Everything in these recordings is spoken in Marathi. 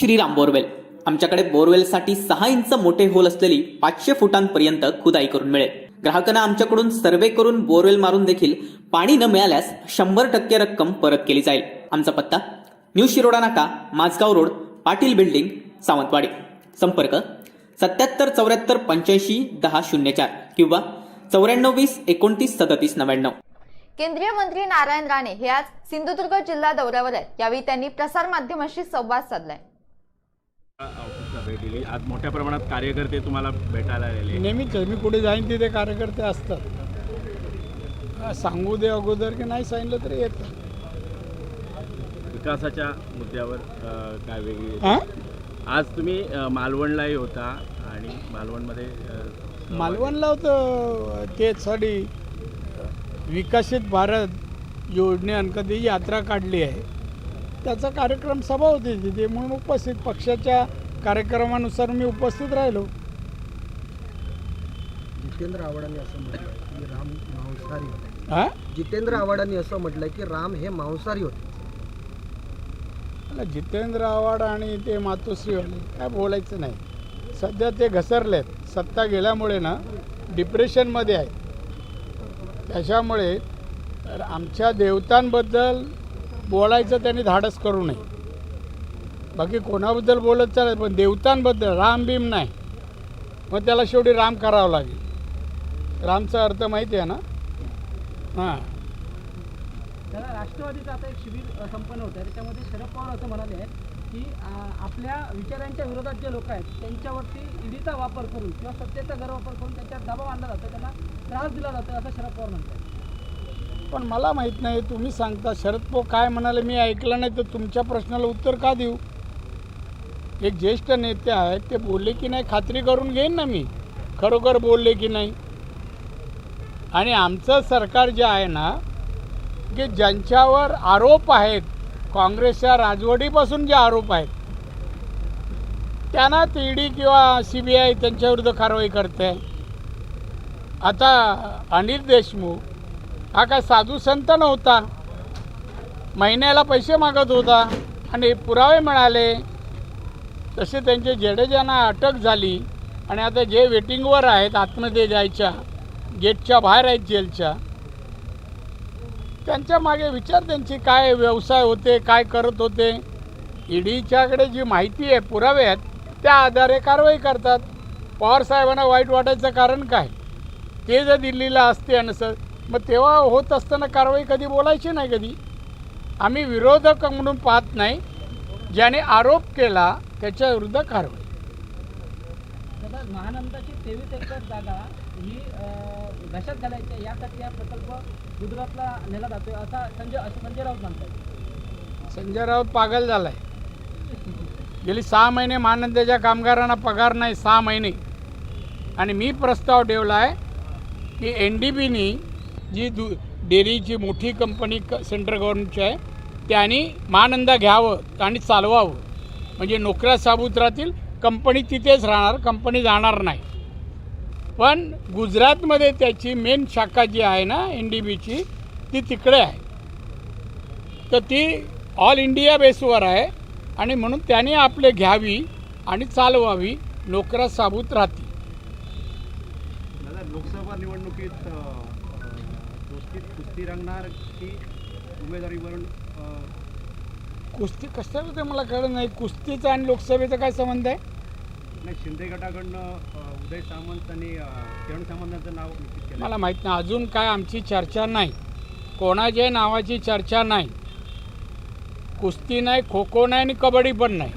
श्रीराम बोरवेल. आमच्याकडे बोरवेलसाठी सहा इंच मोठे होल असलेली पाचशे फुटांपर्यंत खुदाई करून मिळेल. ग्राहकांना आमच्याकडून सर्वे करून बोरवेल मारून देखील पाणी न मिळाल्यास शंभर टक्के रक्कम परत केली जाईल. आमचा पत्ता न्यू शिरोडा नाका माझगाव रोड पाटील बिल्डिंग सावंतवाडी. संपर्क सत्याहत्तर चौऱ्याहत्तर पंच्याऐंशी दहा शून्य चार किंवा चौऱ्याण्णव वीस एकोणतीस सदतीस नव्याण्णव. केंद्रीय मंत्री नारायण राणे हे आज सिंधुदुर्ग जिल्हा दौऱ्यावर आहेत. यावेळी त्यांनी प्रसार माध्यमांशी संवाद साधलाय. ऑफिसला भेट दिली. आज मोठ्या प्रमाणात कार्यकर्ते तुम्हाला भेटायला आलेले नेहमीच आहे. मी कुठे जाईन तिथे कार्यकर्ते असतात. हा, सांगू दे अगोदर की नाही सांगितलं तरी येतं विकासाच्या मुद्द्यावर काय वेगळी हा? आज तुम्ही मालवणलाही होता आणि मालवणमध्ये मालवणला होतं त्यासाठी विकसित भारत योजनेअंतर्गत यात्रा काढली आहे. त्याचा कार्यक्रम सभा होती तिथे. म्हणून उपस्थित पक्षाच्या कार्यक्रमानुसार मी उपस्थित राहिलो. जितेंद्र आव्हाडांनी असं म्हटलंय की राम मांसाहारी होते. हा? जितेंद्र आव्हाडांनी असं म्हटलंय की राम हे मांसाहारी होते. मला जितेंद्र आव्हाड आणि ते मातोश्रीवाले काय बोलायचं नाही. सध्या ते घसरलेत. सत्ता गेल्यामुळे ना डिप्रेशनमध्ये आहेत. त्याच्यामुळे आमच्या देवतांबद्दल बोलायचं त्यांनी धाडस करू नये. बाकी कोणाबद्दल बोलत चालेल पण देवतांबद्दल राम भीम नाही. मग त्याला शेवटी राम करावं लागेल. रामचा अर्थ माहिती आहे ना? हां. त्याला राष्ट्रवादीचं आता एक शिबिर संपन्न होतं त्याच्यामध्ये शरद पवार असं म्हणाले आहेत की आपल्या विचारांच्या विरोधात जे लोक आहेत त्यांच्यावरती ईडीचा वापर करून किंवा सत्तेचा गैरवापर करून त्यांच्यावर दबाव आणला जातो त्यांना त्रास दिला जातो असं शरद पवार म्हणतात. पण मला माहीत नाही तुम्ही सांगता शरद पवार काय म्हणाले मी ऐकलं नाही तर तुमच्या प्रश्नाला उत्तर का देऊ? एक ज्येष्ठ नेते आहेत ते बोलले की नाही खात्री करून घेईन ना मी. खरोखर बोलले की नाही. आणि आमचं सरकार जे आहे ना की ज्यांच्यावर आरोप आहेत काँग्रेसच्या राजवटीपासून जे आरोप आहेत त्यांना ईडी किंवा सी बी आय त्यांच्याविरुद्ध कारवाई करते. आता अनिल देशमुख हा काय साधू संत नव्हता. महिन्याला पैसे मागत होता आणि पुरावे मिळाले. तसे त्यांचे जडेजांना अटक झाली आणि आता जे वेटिंगवर आहेत आतमध्ये जायच्या गेटच्या बाहेर आहेत जेलच्या त्यांच्या मागे विचार त्यांची काय व्यवसाय होते काय करत होते? ईडीच्याकडे जी माहिती आहे पुरावे आहेत त्या आधारे कारवाई करतात. पवार साहेबांना वाईट वाटायचं कारण काय? ते जर दिल्लीला असते आणि सर मग तेव्हा होत असताना कारवाई कधी बोलायची नाही कधी? आम्ही विरोधक म्हणून पाहत नाही. ज्याने आरोप केला त्याच्या विरुद्ध कारवाई. महानंदाची तेवीस एकर जागा ही घशात घालायची यासाठी हा प्रकल्प गुजरातला नेला जातोय. असा संजय संजय राऊत म्हणतात. संजय राऊत पागल झालाय. गेली सहा महिने महानंदाच्या कामगारांना पगार नाही सहा महिने. आणि मी प्रस्ताव ठेवला आहे की एन डी बीनी जी दु डेअरीची मोठी कंपनी क सेंट्रल गव्हर्नमेंटची आहे त्यांनी महानंदा घ्यावं आणि चालवावं. म्हणजे नोकऱ्या साबूत राहतील कंपनी तिथेच राहणार कंपनी जाणार नाही. पण गुजरातमध्ये त्याची मेन शाखा जी आहे ना एन डी बीची ती तिकडे आहे. तर ती ऑल इंडिया बेसवर आहे आणि म्हणून त्याने आपले घ्यावी आणि चालवावी नोकऱ्या साबूत राहतील. लोकसभा निवडणुकीत कुस्ती रंगणार की उमेदवारीवरून कुस्ती कशाला ते मला कळलं नाही. कुस्तीचा आणि लोकसभेचा काय संबंध आहे? नाही शिंदे गटाकडनं उदय सामंत आणि किरण सामंतांचं नाव निश्चित केलं. मला माहीत नाही. अजून काय आमची चर्चा नाही. कोणाच्या नावाची चर्चा नाही. कुस्ती नाही खो खो नाही आणि कबड्डी पण नाही.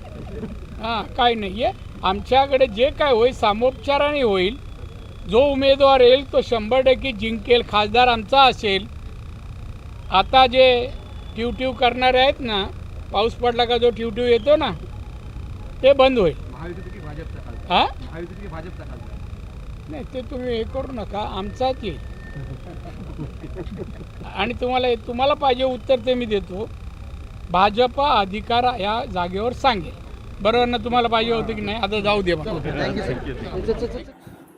हां काय नाही. आहे आमच्याकडे जे काय होईल सामोपचाराने होईल जो उमेदवार येईल तो शंभर टक्के जिंकेल. खासदार आमचा असेल. आता जे ट्यूट्यू करणारे आहेत ना पाऊस पडला का जो ट्यूट्यू येतो ना ते बंद होईल. हां? नाही ते तुम्ही हे करू नका आमचाच येईल. आणि तुम्हाला तुम्हाला पाहिजे उत्तर ते मी देतो. भाजपा अधिकार या जागेवर सांगेल. बरोबर ना तुम्हाला पाहिजे होतं की नाही? आता जाऊ दे